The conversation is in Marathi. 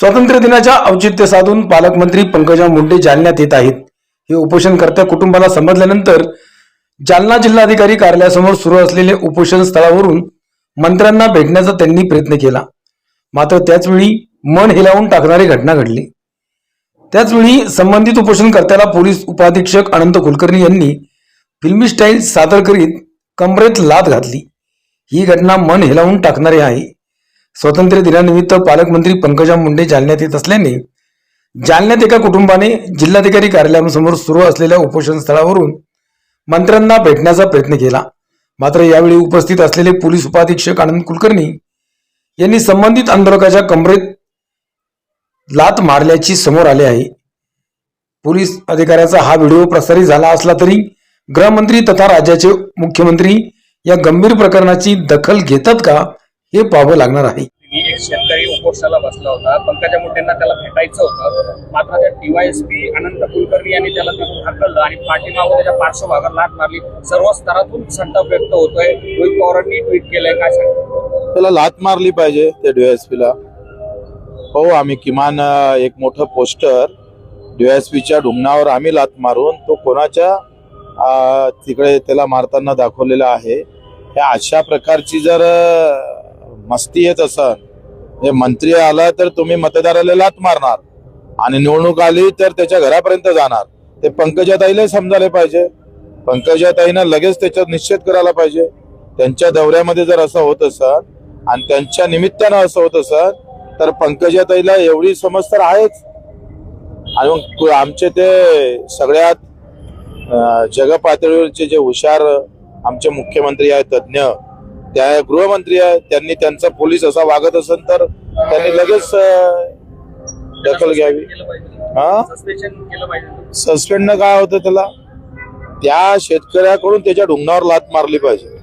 स्वातंत्र्य दिनाच्या औचित्य साधून पालकमंत्री पंकजा मुंडे जालन्यात येत आहेत. हे उपोषणकर्त्या कुटुंबाला समजल्यानंतर जालना जिल्हाधिकारी कार्यालयासमोर सुरू असलेले उपोषण स्थळावरून मंत्र्यांना भेटण्याचा त्यांनी प्रयत्न केला. मात्र त्याचवेळी मन हिलावून टाकणारी घटना घडली. त्याचवेळी संबंधित उपोषणकर्त्याला पोलीस उपाधीक्षक अनंत कुलकर्णी यांनी फिल्मी स्टाईल सादर करीत कमरेत लात घातली. ही घटना मन हिलावून टाकणारी आहे. स्वातंत्र्य दिनानिमित्त पालकमंत्री पंकजा मुंडे जालन्यात येत असल्याने जालन्यात एका कुटुंबाने जिल्हाधिकारी कार्यालयासमोर सुरू असलेल्या उपोषण स्थळावरून मंत्र्यांना भेटण्याचा प्रयत्न केला. मात्र यावेळी उपस्थित असलेले पोलीस उपाधीक्षक आनंद कुलकर्णी यांनी संबंधित आंदोलकाच्या कमरेत लात मारल्याची समोर आले आहे. पोलीस अधिकाऱ्याचा हा व्हिडिओ प्रसारित झाला असला तरी गृहमंत्री तथा राज्याचे मुख्यमंत्री या गंभीर प्रकरणाची दखल घेतात का हे पाहावं लागणार आहे. मी एक शेतकरी उपोषणाला बसला होता पंकजा मुंडेंना त्याला भेटायचं होतं. मात्र त्या डीवायएसपी अनंत कुलकर्णी यांनी त्याला तिथून हाकललं आणि पाठीमागून त्याच्या पार्श्वभागात लाट मारली. सर्व स्तरातून संताप व्यक्त होतोय. रोहित पवारांनी ट्विट केलंय. काय त्याला लात मारली पाहिजे त्या डीएसपीला हो आम्ही किमान एक मोठं पोस्टर डीएसपीच्या ढुंगणावर आम्ही लात मारून तो कोणाच्या तिकडे त्याला मारताना दाखवलेला आहे. ह्या अशा प्रकारची जर मस्ती येत असल हे मंत्री आला तर तुम्ही मतदाराला लात मारणार. आणि निवडणूक आली तर त्याच्या घरापर्यंत जाणार. ते पंकजाताईला समजायला पाहिजे. पंकजाताईनं लगेच त्याच्यात निश्चित करायला पाहिजे. त्यांच्या दौऱ्यामध्ये जर असं होत असत आणि त्यांच्या निमित्तानं असं होत असत तर पंकजाताईला एवढी समज तर आहेच. आणि मग आमचे ते सगळ्यात जगपातळीवरचे जे हुशार आमचे मुख्यमंत्री आहेत तज्ज्ञ त्या गृहमंत्री आहेत त्यांनी त्यांचा पोलीस असा वागत असेल तर त्यांनी लगेच दखल घ्यावी. हा? सस्पेंड काय होतं त्याला? त्या शेतकऱ्याकडून त्याच्या ढुंगणावर लात मारली पाहिजे.